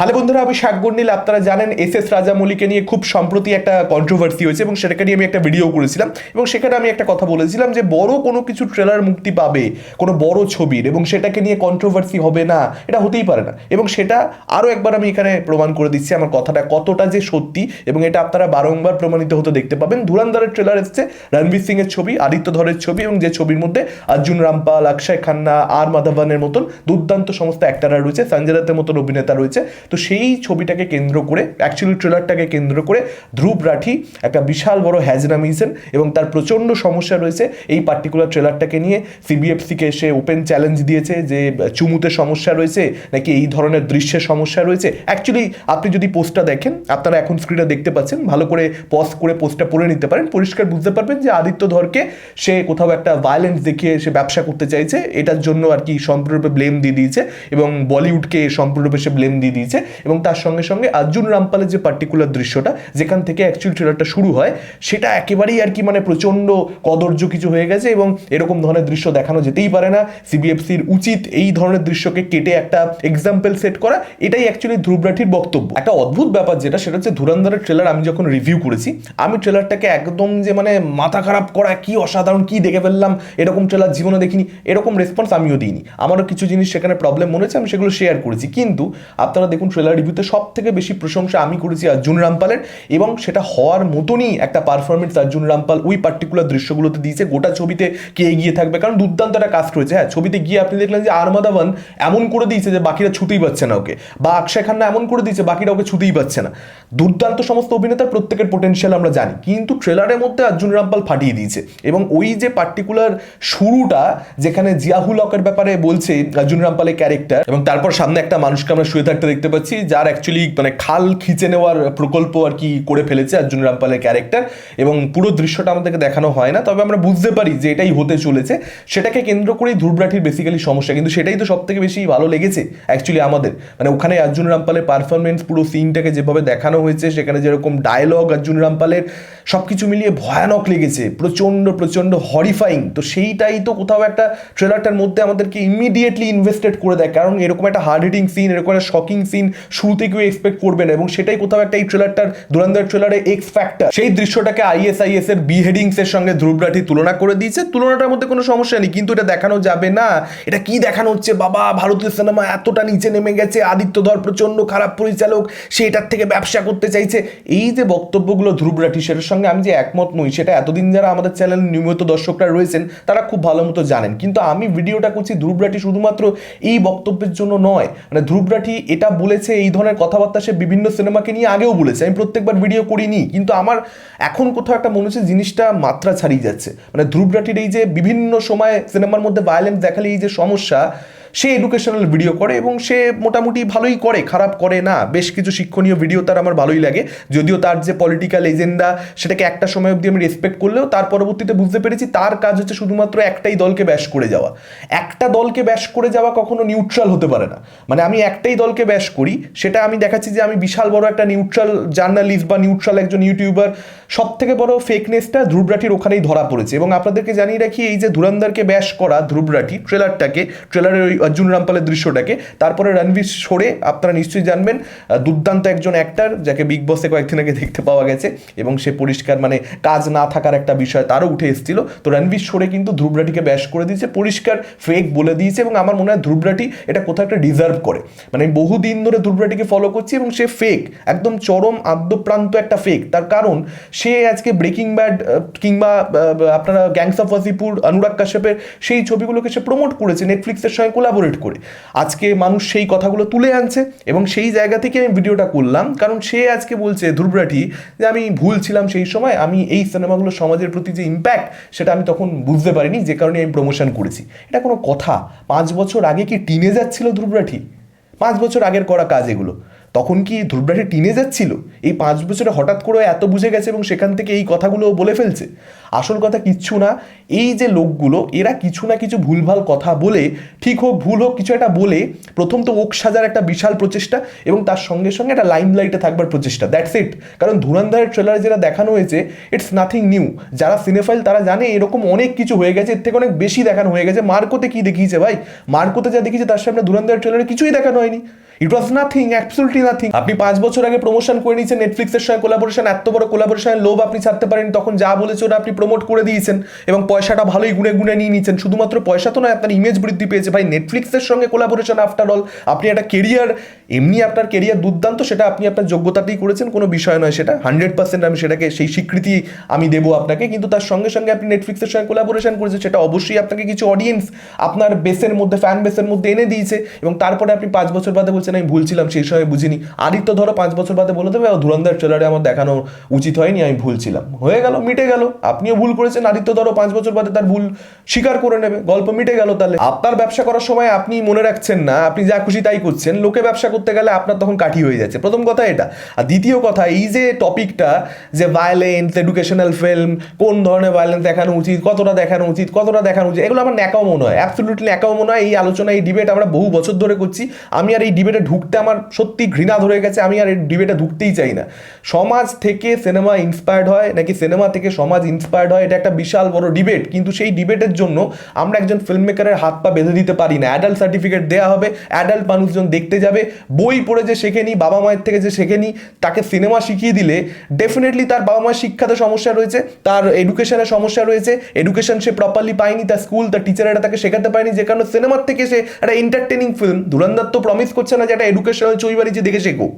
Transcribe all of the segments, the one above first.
Hello বন্ধুরা, আমি শাকবর নীল আপনারা জানেন, এস এস রাজামৌলিকে নিয়ে খুব সম্প্রতি একটা কন্ট্রোভার্সি হয়েছে এবং সেটাকে নিয়ে আমি একটা ভিডিও করেছিলাম এবং সেখানে আমি একটা কথা বলেছিলাম যে বড় কোনো কিছু ট্রেলার মুক্তি পাবে, কোনো বড় ছবির এবং সেটাকে নিয়ে কন্ট্রোভার্সি হবে না, এটা হতেই পারে না। এবং সেটা আরও একবার আমি এখানে প্রমাণ করে দিচ্ছি, আমার কথাটা কতটা যে সত্যি এবং এটা আপনারা বারংবার প্রমাণিত হতে দেখতে পাবেন। ধুরান্ধারের ট্রেলার এসছে, রণবীর সিং এর ছবি, আদিত্য ধরের ছবি এবং যে ছবির মধ্যে অর্জুন রামপাল, অক্ষয় খান্না, আর মাধবনের মতন দুর্দান্ত সমস্ত অ্যাক্টাররা রয়েছে, সঞ্জয় দত্তের মতন অভিনেতা রয়েছে। তো সেই ছবিটাকে কেন্দ্র করে অ্যাকচুয়ালি ট্রেলারটাকে কেন্দ্র করে ধ্রুব রাঠি একটা বিশাল বড় হ্যাজনামিজেন এবং তার প্রচণ্ড সমস্যা রয়েছে। এই পার্টিকুলার ট্রেলারটাকে নিয়ে সিবিএফসিকে সে ওপেন চ্যালেঞ্জ দিয়েছে যে, চুমুতে সমস্যা রয়েছে নাকি এই ধরনের দৃশ্যের সমস্যা রয়েছে। অ্যাকচুয়ালি আপনি যদি পোস্টটা দেখেন, আপনারা এখন স্ক্রিনে দেখতে পাচ্ছেন, ভালো করে পজ করে পোস্টটা পড়ে নিতে পারেন। পরিষ্কার বুঝতে পারবেন যে আদিত্য ধরকে সে কোথাও একটা ভায়োলেন্স দেখিয়ে সে ব্যবসা করতে চাইছে। এটার জন্য আর কি সম্পূর্ণরূপে ব্লেম দিয়ে দিয়েছে এবং বলিউডকে সম্পূর্ণরূপে সে ব্লেম দিয়ে দিয়েছে। এবং তার সঙ্গে সঙ্গে আর্জুন রামপালের যে পার্টিকুলার দৃশ্যটা, যেখান থেকে অ্যাকচুয়ালি ট্রেলারটা শুরু হয়, সেটা একেবারেই আর কি মানে প্রচণ্ড কদর্য কিছু হয়ে গেছে এবং এরকম ধরনের দৃশ্য দেখানো যেতেই পারে না। সিবিএফসির উচিত এই ধরনের দৃশ্যকে কেটে একটা এক্সাম্পল সেট করা, এটাই অ্যাকচুয়ালি ধ্রুবরাঠির বক্তব্য। একটা অদ্ভুত ব্যাপার যেটা, সেটা হচ্ছে ধুরন্ধরের ট্রেলার আমি যখন রিভিউ করেছি, আমি ট্রেলারটাকে একদম যে মানে মাথা খারাপ করা, কি অসাধারণ, কি দেখে ফেললাম, এরকম ট্রেলার জীবনে দেখিনি, এরকম রেসপন্স আমিও দিইনি। আমারও কিছু জিনিস সেখানে প্রবলেম মনে হচ্ছে আমি সেগুলো শেয়ার করেছি। কিন্তু আপনারা দেখুন ট্রেলার রিভিউতে সব থেকে বেশি প্রশংসা আমি করেছি অর্জুন রামপালের, এবং সেটা হওয়ার মতনই একটা পারফরমেন্স অর্জুন রামপাল ওই পার্টিকুলার দৃশ্যগুলোতে দিয়েছে। গোটা ছবিতে কে এগিয়ে থাকবে? কারণ দুর্দান্ত একটা কাস্ট রয়েছে। হ্যাঁ ছবিতে গিয়ে আপনি দেখলেন যে আরমাদাবান এমন করে দিয়েছে যে বাকিরা ছুতেই পাচ্ছে না ওকে। বা অক্ষয় খান্না এমন করে দিয়েছে, বাকিরা ওকে ছুতেই পাচ্ছে না। দুর্দান্ত সমস্ত অভিনেতার প্রত্যেকের পোটেনশিয়াল আমরা জানি। কিন্তু ট্রেলারের মধ্যে অর্জুন রামপাল ফাটিয়ে দিয়েছে। এবং ওই যে পার্টিকুলার শুরুটা, যেখানে জিয়াহুল হকের ব্যাপারে বলছে অর্জুন রামপালের ক্যারেক্টার এবং তারপর সামনে একটা মানুষকে আমরা শুয়ে থাকতে দেখতে পাচ্ছি যার অ্যাকচুয়ালি মানে খাল খিচে নেওয়ার প্রকল্প আর কি করে ফেলেছে অর্জুন রামপালের ক্যারেক্টার এবং পুরো দৃশ্যটা আমাদেরকে দেখানো হয় না, তবে আমরা বুঝতে পারি যে এটাই হতে চলেছে। সেটাকে কেন্দ্র করেই ধ্রুবরাঠির বেসিক্যালি সমস্যা, কিন্তু সেটাই তো সব থেকে বেশি ভালো লেগেছে অ্যাকচুয়ালি আমাদের। মানে ওখানে অর্জুন রামপালের পারফরমেন্স পুরো সিনটাকে যেভাবে দেখানো হয়েছে, সেখানে যেরকম ডায়লগ অর্জুন রামপালের সব কিছু মিলিয়ে ভয়ানক লেগেছে, প্রচণ্ড প্রচণ্ড হরিফাইং তো সেইটাই তো কোথাও একটা ট্রেলারটার মধ্যে আমাদেরকে ইমিডিয়েটলি ইনভেস্টেড করে দেয়, কারণ এরকম একটা হার্ড হিটিং সিন এরকম একটা শকিং সিন শুরুতে কেউ এক্সপেক্ট করবে না এবং সেটাই কোথাও একটা এই ট্রেলারটার দুরন্দার ট্রেলারে এক্স ফ্যাক্টর সেই দৃশ্যটাকে আইএসআইএস এর বিহেডিংস এর সঙ্গে ধ্রুবরাঠি তুলনা করে দিয়েছে। তুলনাটার মধ্যে কোনো সমস্যা নেই, কিন্তু এটা দেখানো যাবে না। এটা কি দেখানো হচ্ছে? বাবা, ভারতীয় সিনেমা এতটা নিচে নেমে গেছে। আদিত্য ধর প্রচণ্ড খারাপ পরিচালক, সে এটার থেকে ব্যবসা করতে চাইছে। এই যে বক্তব্যগুলো ধ্রুবরাঠি সেটার সঙ্গে আমি যে একমত নই, সেটা এতদিন যারা আমাদের চ্যানেল নিয়মিত দর্শকরা রয়েছেন, তারা খুব ভালো মতো জানেন। কিন্তু আমি ভিডিওটা করছি ধ্রুবরাঠি শুধুমাত্র এই বক্তব্যের জন্য নয়। মানে ধ্রুবরাঠি এটা বলেছে, এই ধরনের কথাবার্তা সে বিভিন্ন সিনেমাকে নিয়ে আগেও বলেছে। আমি প্রত্যেকবার ভিডিও করিনি, কিন্তু আমার এখন কোথাও একটা মনে হচ্ছে জিনিসটা মাত্রা ছাড়িয়ে যাচ্ছে। মানে ধ্রুবরাটির এই যে বিভিন্ন সময় সিনেমার মধ্যে ভায়োলেন্স দেখালে এই যে সমস্যা সে এডুকেশনাল ভিডিও করে এবং সে মোটামুটি ভালোই করে, খারাপ করে না। বেশ কিছু শিক্ষণীয় ভিডিও তার আমার ভালোই লাগে। যদিও তার যে পলিটিক্যাল এজেন্ডা সেটাকে একটা সময় অবধি আমি রেসপেক্ট করলেও তার পরবর্তীতে বুঝতে পেরেছি তার কাজ হচ্ছে শুধুমাত্র একটাই দলকে ব্যাশ করে যাওয়া। একটা দলকে ব্যাশ করে যাওয়া কখনো নিউট্রাল হতে পারে না। মানে আমি একটাই দলকে ব্যাশ করি, সেটা আমি দেখাচ্ছি যে আমি বিশাল বড় একটা নিউট্রাল জার্নালিস্ট বা নিউট্রাল একজন ইউটিউবার সব থেকে বড় ফেকনেসটা ধ্রুবরাটির ওখানেই ধরা পড়েছে এবং আপনাদেরকে জানিয়ে রাখি, এই যে ধুরন্ধরকে ব্যাশ করা ধ্রুবরাটি ট্রেলারটাকে ট্রেলারের ওই অর্জুন রামপালের দৃশ্যটাকে, তারপরে রণবীর সরে আপনারা নিশ্চয়ই জানবেন দুর্দান্ত একজন অ্যাক্টার যাকে বিগ বসে কয়েকদিন আগে দেখতে পাওয়া গেছে এবং সে পরিষ্কার মানে কাজ না থাকার একটা বিষয় তারও উঠে এসেছিল। তো রণবীর সরে কিন্তু ধ্রুবরাটিকে ব্যাশ করে দিয়েছে, পরিষ্কার ফেক বলে দিয়েছে এবং আমার মনে হয় ধ্রুবরাটি এটা কোথাও একটা ডিজার্ভ করে। মানে বহুদিন ধরে ধ্রুবরাটিকে ফলো করছি এবং সে ফেক একদম চরম আদ্যপ্রান্ত একটা ফেক তার কারণ সে আজকে ব্রেকিং ব্যাড কিংবা আপনারা গ্যাংস অফ ওয়াসিপুর অনুরাগ কাশ্যপের সেই ছবিগুলোকে সে প্রমোট করেছে নেটফ্লিক্সের সঙ্গে কোলাবোরেট করে। আজকে মানুষ সেই কথাগুলো তুলে আনছে এবং সেই জায়গা থেকে আমি ভিডিওটা করলাম, কারণ সে আজকে বলছে ধ্রুবরাঠি যে আমি ভুল ছিলাম সেই সময়, আমি এই সিনেমাগুলো সমাজের প্রতি যে ইম্প্যাক্ট সেটা আমি তখন বুঝতে পারিনি, যে কারণে আমি প্রমোশন করেছি। এটা কোনো কথা? পাঁচ বছর আগে কি টিনে যাচ্ছিল ধ্রুবরাঠি পাঁচ বছর আগের করা কাজ এগুলো। তখন কি ধ্রুবরাঠি টিনে যাচ্ছিল এই পাঁচ বছরে হঠাৎ করে এত বুঝে গেছে এবং সেখান থেকে এই কথাগুলো বলে ফেলছে? আসল কথা কিচ্ছু না, এই যে লোকগুলো, এরা কিছু না কিছু ভুলভাল কথা বলে, ঠিক হোক ভুল হোক কিছু একটা বলে, প্রথম তো ওক সাজার একটা বিশাল প্রচেষ্টা এবং তার সঙ্গে সঙ্গে একটা লাইম লাইটে থাকবার প্রচেষ্টা দ্যাটস ইট কারণ ধুরন্ধরের ট্রেলারে যেটা দেখানো হয়েছে ইটস নাথিং নিউ যারা সিনেফাইল তারা জানে এরকম অনেক কিছু হয়ে গেছে, এর থেকে অনেক বেশি দেখানো হয়ে গেছে। মার্কোতে কি দেখিয়েছে ভাই? মার্কোতে যা দেখিয়েছে তার সামনে ধুরন্ধরের ট্রেলারে কিছুই দেখানো হয়নি। It was nothing absolutely nothing আপনি পাঁচ বছর আগে প্রমোশন করে নিয়েছেন নেটফ্লিক্সের সঙ্গে কোলাবোরেশন এত বড় কোলাবোরেশনের লোভ আপনি ছাড়তে পারেন তখন যা বলেছে ওটা আপনি প্রমোট করে দিয়েছেন এবং পয়সাটা ভালোই গুনে গুনে নিয়ে নিয়েছেন। শুধুমাত্র পয়সা তো নয়, আপনার ইমেজ বৃদ্ধি পেয়েছে। ভাই নেটফ্লিক্সের সঙ্গে কোলাবোরেশন আফটার অল আপনি একটা কেরিয়ার এমনি আপনার কেরিয়ার দুর্দান্ত, সেটা আপনি আপনার যোগ্যতাতেই করেছেন, কোনো বিষয় নয় সেটা। হান্ড্রেড পার্সেন্ট আমি সেটাকে, সেই স্বীকৃতি আমি দেবো আপনাকে, কিন্তু তার সঙ্গে সঙ্গে আপনি নেটফ্লিক্সের সঙ্গে কোলাবোরেশন করেছেন, সেটা অবশ্যই আপনাকে কিছু অডিয়েন্স আপনার বেসের মধ্যে ফ্যান বেসের মধ্যে এনে দিয়েছে এবং তারপরে আপনি পাঁচ বছর বাদে বলছেন আমি ভুলছিলাম সেই সময় বুঝিনি। আদিত্য ধরো পাঁচ বছর বাদে বলে দেবে ধুরন্ধার ট্রেলারে আমার দেখানো উচিত হয়নি, আমি ভুলছিলাম। হয়ে গেল, মিটে গেল। আপনিও ভুল করেছেন, আদিত্য ধরো পাঁচ বছর বাদে তার ভুল স্বীকার করে নেবে। গল্প মিটে গেল তাহলে। আপনার ব্যবসা করার সময় আপনি মনে রাখছেন না, আপনি যা খুশি তাই করছেন। লোকে ব্যবসা করতে গেলে আপনার তখন কাঠি হয়ে যাচ্ছে। প্রথম কথা এটা। আর দ্বিতীয় কথা, এই যে টপিকটা যে ভায়োলেন্স এডুকেশনাল ফিল্ম কোন ধরনের ভায়োলেন্স দেখানো উচিত, কতটা দেখানো উচিত, কতটা দেখানো উচিত, এগুলো আমার ন্যাকাও মনে হয়। অ্যাবসলুটলি ন্যাকাও মনে হয়। এই আলোচনা, এই ডিবেট আমরা বহু বছর ধরে করছি। আমি আর এই ডিবেটে ঢুকতে আমার সত্যি ঘৃণা ধরে গেছে, আমি আর ডিবেটে ঢুকতেই চাই না। সমাজ থেকে সিনেমা ইন্সপায়ার্ড হয়, নাকি সিনেমা থেকে সমাজ ইন্সপায়ার্ড হয়, এটা একটা বিশাল বড় ডিবেট। কিন্তু সেই ডিবেটের জন্য আমরা একজন ফিল্ম মেকারের হাত পা বেঁধে দিতে পারি না। অ্যাডাল্ট সার্টিফিকেট দেওয়া হবে অ্যাডাল্ট মানুষজন দেখতে যাবে, বই পড়ে যে শেখে শেখেনি বাবা মায়ের থেকে যে শেখে শেখেনি তাকে সিনেমা শিখিয়ে দিলে ডেফিনেটলি তার বাবা মায়ের শিক্ষাতে সমস্যা রয়েছে, তার এডুকেশনের সমস্যা রয়েছে এডুকেশন সে প্রপারলি পায়নি, তার স্কুল তার টিচারেরা তাকে শেখাতে পারেনি, যে কারণে সিনেমার থেকে সে একটা এন্টারটেনিং ফিল্ম ধুরন্ধার তো প্রমিস করছে না যে একটা এডুকেশনাল ছবি বানিয়েছে, দেখে শেখো।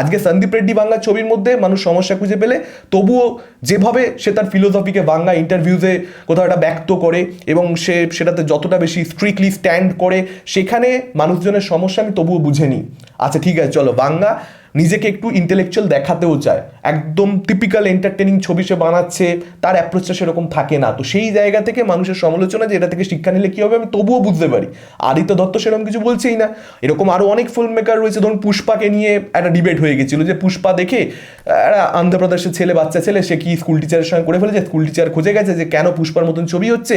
আজকে সন্দীপ রেড্ডি বাংলা ছবির মধ্যে মানুষ সমস্যা খুঁজে পেলে, তবুও যেভাবে সে তার ফিলোসফিকে বাংলা ইন্টারভিউজে কোথাও একটা ব্যক্ত করে এবং সে সেটাতে যতটা বেশি স্ট্রিক্টলি স্ট্যান্ড করে, সেখানে মানুষজনের সমস্যা আমি তবুও বুঝে নিই। আচ্ছা ঠিক আছে, চলো, বাংলা নিজেকে একটু ইন্টেলেকচুয়াল দেখাতেও চায়। একদম টিপিক্যাল এন্টারটেনিং ছবি সে বানাচ্ছে, তার অ্যাপ্রোচটা সেরকম থাকে না। তো সেই জায়গা থেকে মানুষের সমালোচনা যে এটা থেকে শিক্ষা নিলে কী হবে, আমি তবুও বুঝতে পারি। আদিত্য দত্ত সেরকম কিছু বলছেই না। এরকম আরও অনেক ফিল্ম মেকার রয়েছে, ধরুন পুষ্পাকে নিয়ে একটা ডিবেট হয়ে গেছিল যে পুষ্পা দেখে, একটা আন্ধ্রপ্রদেশের ছেলে, বাচ্চা ছেলে, সে কি স্কুল টিচারের সঙ্গে করে ফেলেছে? স্কুল টিচার খুঁজে গেছে যে কেন পুষ্পার মতন ছবি হচ্ছে?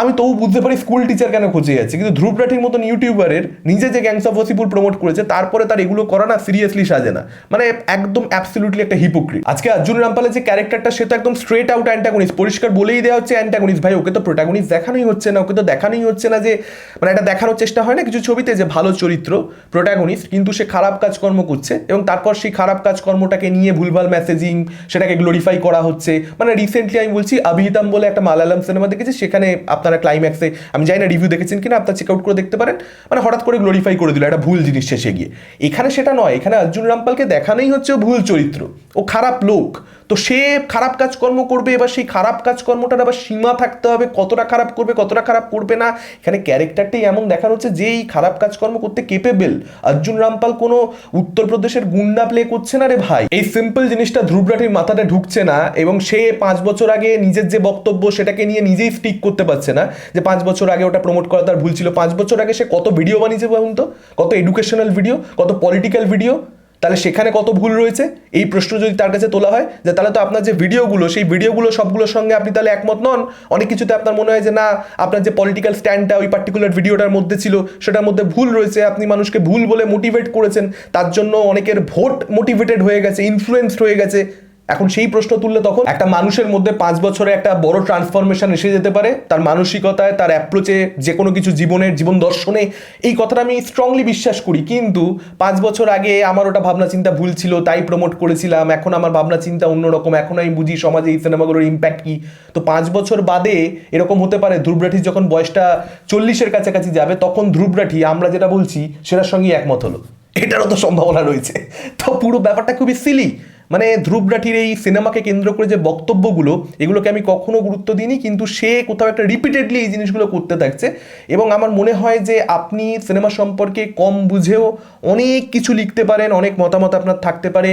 আমি তবু বুঝতে পারি স্কুল টিচার কেন খুঁজে যাচ্ছে, কিন্তু ধ্রুব রাঠির মতন ইউটিউবারের নিজে যে গ্যাংস অফ ওসিপুর প্রমোট করেছে, তারপরে তার এগুলো করা না সিরিয়াসলি সাজে না। মানে একদম অ্যাবসলিউটলি একটা হিপোক্রিট আজকে অর্জুন রামপালের যে ক্যারেক্টারটা সে তো একদম স্ট্রেট আউট অ্যান্টাগনিস্ট পরিষ্কার বলেই দেওয়া হচ্ছে অ্যান্টাগনিস্ট ভাই, ওকে তো প্রোটাগনিস্ট দেখানোই হচ্ছে না, ওকে তো দেখানোই হচ্ছে না যে মানে এটা দেখানোর চেষ্টা হয় না কিছু ছবিতে যে ভালো চরিত্র প্রোটাগনিস্ট কিন্তু সে খারাপ কাজকর্ম করছে এবং তারপর সেই খারাপ কাজকর্মটাকে নিয়ে ভুলভাল মেসেজিং সেটাকে গ্লোরিফাই করা হচ্ছে। মানে রিসেন্টলি আমি বলছি অভিহিতাম বলে একটা মালায়ালাম সিনেমা দেখেছি সেখানে আপনারা ক্লাইম্যাক্সে আমি জানি না রিভিউ দেখেছেন কিনা, আপনার চেক আউট করে দেখতে পারেন। মানে হঠাৎ করে গ্লোরিফাই করে দিল, একটা ভুল জিনিস শেষে গিয়ে। এখানে সেটা নয়, এখানে অর্জুন রামপালকে দেখানোই হচ্ছে ভুল চরিত্র। ও খারাপ লোক। তো সে খারাপ কাজকর্ম করবে, এবার সেই খারাপ কাজকর্মটার আবার সীমা থাকতে হবে, কতটা খারাপ করবে, কতটা খারাপ করবে না। এখানে ক্যারেক্টারটাই এমন দেখানো হচ্ছে যে এই খারাপ কাজকর্ম করতে কেপেবেল অর্জুন রামপাল কোনো উত্তরপ্রদেশের গুন্ডা প্লে করছে না রে ভাই। এই সিম্পল জিনিসটা ধ্রুবরাটির মাথাটা ঢুকছে না, এবং সে পাঁচ বছর আগে নিজের যে বক্তব্য, সেটাকে নিয়ে নিজেই স্টিক করতে পারছে না যে পাঁচ বছর আগে ওটা প্রমোট করা তার ভুল ছিল। পাঁচ বছর আগে সে কত ভিডিও বানিয়েছে বলুন তো? কত এডুকেশনাল ভিডিও কত পলিটিক্যাল ভিডিও তাহলে সেখানে কত ভুল রয়েছে? এই প্রশ্ন যদি তার কাছে তোলা হয়, যে তাহলে তো আপনার যে ভিডিওগুলো সেই ভিডিওগুলো সবগুলোর সঙ্গে আপনি তাহলে একমত নন। অনেক কিছুতে আপনার মনে হয় যে না, আপনার যে পলিটিক্যাল স্ট্যান্ডটা ওই পার্টিকুলার ভিডিওটার মধ্যে ছিল, সেটার মধ্যে ভুল রয়েছে, আপনি মানুষকে ভুল বলে মোটিভেট করেছেন, তার জন্য অনেকের ভোট মোটিভেটেড হয়ে গেছে ইনফ্লুয়েন্সড হয়ে গেছে। এখন সেই প্রশ্ন তুললে তখন একটা মানুষের মধ্যে পাঁচ বছরে একটা বড় ট্রান্সফরমেশন এসে যেতে পারে, তার মানসিকতায়, তার অ্যাপ্রোচে যে কোনো কিছু জীবনের, জীবন দর্শনে, এই কথাটা আমি স্ট্রংলি বিশ্বাস করি। কিন্তু পাঁচ বছর আগে আমার ওটা ভাবনা চিন্তা ভুল ছিল, তাই প্রমোট করেছিলাম, এখন আমার ভাবনা চিন্তা অন্যরকম, এখন আমি বুঝি সমাজে এই সিনেমাগুলোর ইম্প্যাক্ট কী। তো পাঁচ বছর বাদে এরকম হতে পারে ধ্রুবরাঠির যখন বয়সটা চল্লিশের কাছাকাছি যাবে, তখন ধ্রুবরাঠি আমরা যেটা বলছি, সেটার সঙ্গেই একমত হলো। এটারও তো সম্ভাবনা রয়েছে। তো পুরো ব্যাপারটা খুবই সিলি মানে ধ্রুবরাঠির এই সিনেমাকে কেন্দ্র করে যে বক্তব্যগুলো, এগুলোকে আমি কখনো গুরুত্ব দিইনি, কিন্তু সে কোথাও একটা রিপিটেডলি এই জিনিসগুলো করতে থাকছে। এবং আমার মনে হয় যে আপনি সিনেমা সম্পর্কে কম বুঝেও অনেক কিছু লিখতে পারেন, অনেক মতামত আপনার থাকতে পারে।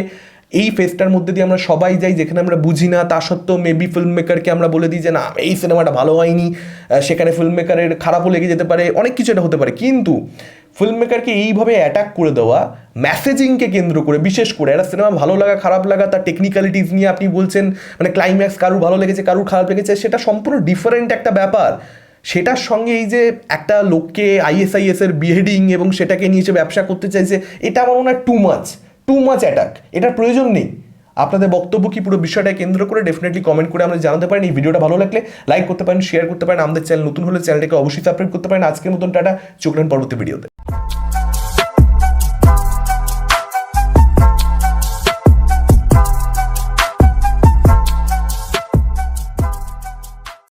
এই ফেসটার মধ্যে দিয়ে আমরা সবাই যাই, যেখানে আমরা বুঝি না, তা সত্ত্বেও মেবি ফিল্ম মেকারকে আমরা বলে দিই যে, না, এই সিনেমাটা ভালো হয়নি। সেখানে ফিল্ম মেকারের খারাপও লেগে যেতে পারে, অনেক কিছু এটা হতে পারে। কিন্তু ফিল্ম মেকারকে এইভাবে অ্যাটাক করে দেওয়া মেসেজিংকে কেন্দ্র করে, বিশেষ করে, একটা সিনেমা ভালো লাগা, খারাপ লাগা, তার টেকনিক্যালিটিস নিয়ে আপনি বলছেন মানে ক্লাইম্যাক্স কারুর ভালো লেগেছে কারুর খারাপ লেগেছে, সেটা সম্পূর্ণ ডিফারেন্ট একটা ব্যাপার। সেটার সঙ্গে এই যে একটা লোককে আইএসআইএস এর বিহেডিং এবং সেটাকে নিয়ে সে ব্যবসা করতে চাইছে, এটা আমার মনে হয় too much too much attack এটার প্রয়োজন নেই। আপনাদের বক্তব্য কি পুরো বিষয়টা কেন্দ্র করে ডেফিনেটলি কমেন্ট করে আমরা জানাতে পারেন। এই ভিডিওটা ভালো লাগলে লাইক করতে পারেন শেয়ার করতে পারেন। আমাদের চ্যানেল নতুন হলে চ্যানেলটাকে অবশ্যই সাবস্ক্রাইব করতে পারেন। আজকের মতন টাটা। চোখ পরবর্তী ভিডিওতে